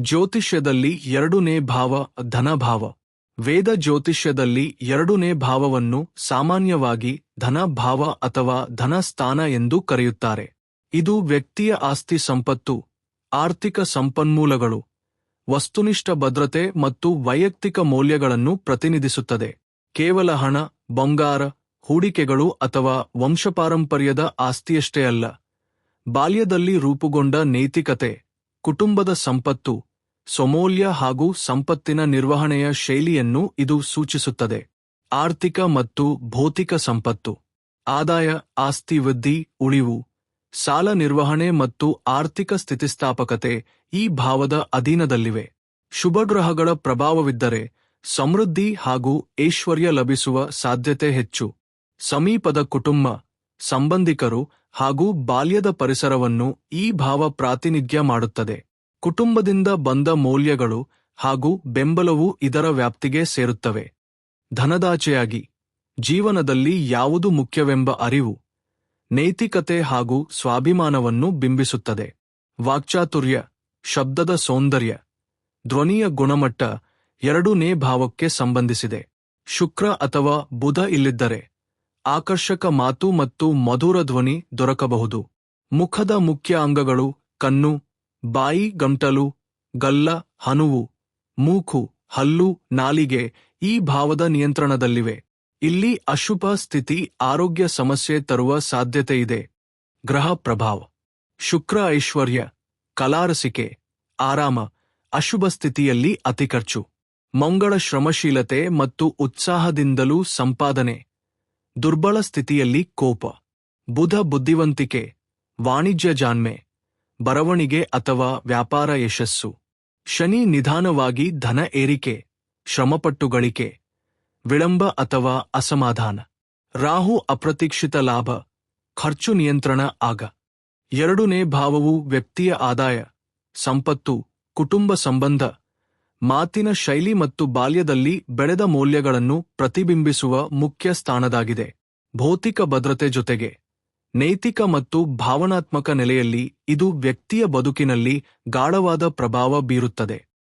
ಜ್ಯೋತಿಷ್ಯದಲ್ಲಿ ಎರಡನೇ ಭಾವ ಧನಭಾವ. ವೇದ ಜ್ಯೋತಿಷ್ಯದಲ್ಲಿ ಎರಡನೇ ಭಾವವನ್ನು ಸಾಮಾನ್ಯವಾಗಿ ಧನಭಾವ ಅಥವಾ ಧನಸ್ಥಾನ ಎಂದು ಕರೆಯುತ್ತಾರೆ. ಇದು ವ್ಯಕ್ತಿಯ ಆಸ್ತಿ ಸಂಪತ್ತು, ಆರ್ಥಿಕ ಸಂಪನ್ಮೂಲಗಳು, ವಸ್ತುನಿಷ್ಠ ಭದ್ರತೆ ಮತ್ತು ವೈಯಕ್ತಿಕ ಮೌಲ್ಯಗಳನ್ನು ಪ್ರತಿನಿಧಿಸುತ್ತದೆ. ಕೇವಲ ಹಣ, ಬಂಗಾರ, ಹೂಡಿಕೆಗಳು ಅಥವಾ ವಂಶಪಾರಂಪರ್ಯದ ಆಸ್ತಿಯಷ್ಟೇ ಅಲ್ಲ. ಬಾಲ್ಯದಲ್ಲಿ ರೂಪುಗೊಂಡ ನೈತಿಕತೆ, ಕುಟುಂಬದ ಸಂಪತ್ತು ಸ್ವಮೌಲ್ಯ ಹಾಗೂ ಸಂಪತ್ತಿನ ನಿರ್ವಹಣೆಯ ಶೈಲಿಯನ್ನು ಇದು ಸೂಚಿಸುತ್ತದೆ. ಆರ್ಥಿಕ ಮತ್ತು ಭೌತಿಕ ಸಂಪತ್ತು, ಆದಾಯ, ಆಸ್ತಿ ವೃದ್ಧಿ, ಉಳಿವು, ಸಾಲ ನಿರ್ವಹಣೆ ಮತ್ತು ಆರ್ಥಿಕ ಸ್ಥಿತಿಸ್ಥಾಪಕತೆ ಈ ಭಾವದ ಅಧೀನದಲ್ಲಿವೆ. ಶುಭಗ್ರಹಗಳ ಪ್ರಭಾವವಿದ್ದರೆ ಸಮೃದ್ಧಿ ಹಾಗೂ ಐಶ್ವರ್ಯ ಲಭಿಸುವ ಸಾಧ್ಯತೆ ಹೆಚ್ಚು. ಸಮೀಪದ ಕುಟುಂಬ, ಸಂಬಂಧಿಕರು ಹಾಗೂ ಬಾಲ್ಯದ ಪರಿಸರವನ್ನು ಈ ಭಾವ ಪ್ರಾತಿನಿಧ್ಯ ಮಾಡುತ್ತದೆ. ಕುಟುಂಬದಿಂದ ಬಂದ ಮೌಲ್ಯಗಳು ಹಾಗೂ ಬೆಂಬಲವು ಇದರ ವ್ಯಾಪ್ತಿಗೆ ಸೇರುತ್ತವೆ. ಧನದಾಚೆಯಾಗಿ, ಜೀವನದಲ್ಲಿ ಯಾವುದು ಮುಖ್ಯವೆಂಬ ಅರಿವು, ನೈತಿಕತೆ ಹಾಗೂ ಸ್ವಾಭಿಮಾನವನ್ನು ಬಿಂಬಿಸುತ್ತದೆ. ವಾಕ್ಚಾತುರ್ಯ, ಶಬ್ದದ ಸೌಂದರ್ಯ, ಧ್ವನಿಯ ಗುಣಮಟ್ಟ ಎರಡೂನೇ ಭಾವಕ್ಕೆ ಸಂಬಂಧಿಸಿದೆ. ಶುಕ್ರ ಅಥವಾ ಬುಧ ಇಲ್ಲಿದ್ದರೆ, ಆಕರ್ಷಕ ಮಾತು ಮತ್ತು ಮಧುರ ಧ್ವನಿ ದೊರಕಬಹುದು. ಮುಖದ ಮುಖ್ಯ ಅಂಗಗಳು ಕಣ್ಣು ಬಾಯಿ, ಗಂಟಲು, ಗಲ್ಲ, ಹನುವು, ಮೂಕು, ಹಲ್ಲು, ನಾಲಿಗೆ ಈ ಭಾವದ ನಿಯಂತ್ರಣದಲ್ಲಿವೆ. ಇಲ್ಲಿ ಅಶುಭ ಸ್ಥಿತಿ, ಆರೋಗ್ಯ ಸಮಸ್ಯೆ ತರುವ ಸಾಧ್ಯತೆಯಿದೆ ಗ್ರಹ ಪ್ರಭಾವ. ಶುಕ್ರ ಐಶ್ವರ್ಯ, ಕಲಾರಸಿಕೆ, ಆರಾಮ, ಅಶುಭ ಸ್ಥಿತಿಯಲ್ಲಿ ಅತಿ ಖರ್ಚು. ಮಂಗಳ ಶ್ರಮಶೀಲತೆ ಮತ್ತು ಉತ್ಸಾಹದಿಂದಲೂ ಸಂಪಾದನೆ. ದುರ್ಬಲ ಸ್ಥಿತಿಯಲ್ಲಿ ಕೋಪ. ಬುಧ ಬುದ್ಧಿವಂತಿಕೆ, ವಾಣಿಜ್ಯ ಜಾಣ್ಮೆ. ಬರವಣಿಗೆ ಅಥವಾ ವ್ಯಾಪಾರ ಯಶಸ್ಸು. ಶನಿ ನಿಧಾನವಾಗಿ ಧನ ಏರಿಕೆ ಶ್ರಮಪಟ್ಟು ಗಳಿಕೆ ವಿಳಂಬ ಅಥವಾ ಅಸಮಾಧಾನ. ರಾಹು ಅಪ್ರತೀಕ್ಷಿತ ಲಾಭ, ಖರ್ಚು ನಿಯಂತ್ರಣ ಆಗ. ಎರಡನೇ ಭಾವವು ವ್ಯಕ್ತಿಯ ಆದಾಯ, ಸಂಪತ್ತು, ಕುಟುಂಬ ಸಂಬಂಧ, ಮಾತಿನ ಶೈಲಿ ಮತ್ತು ಬಾಲ್ಯದಲ್ಲಿ ಬೆಳೆದ ಮೌಲ್ಯಗಳನ್ನು ಪ್ರತಿಬಿಂಬಿಸುವ ಮುಖ್ಯ ಸ್ಥಾನದಾಗಿದೆ. ಭೌತಿಕ ಭದ್ರತೆ ಜೊತೆಗೆ ನೈತಿಕ ಮತ್ತು ಭಾವನಾತ್ಮಕ ನೆಲೆಯಲ್ಲಿ ಇದು ವ್ಯಕ್ತಿಯ ಬದುಕಿನಲ್ಲಿ ಗಾಢವಾದ ಪ್ರಭಾವ ಬೀರುತ್ತದೆ.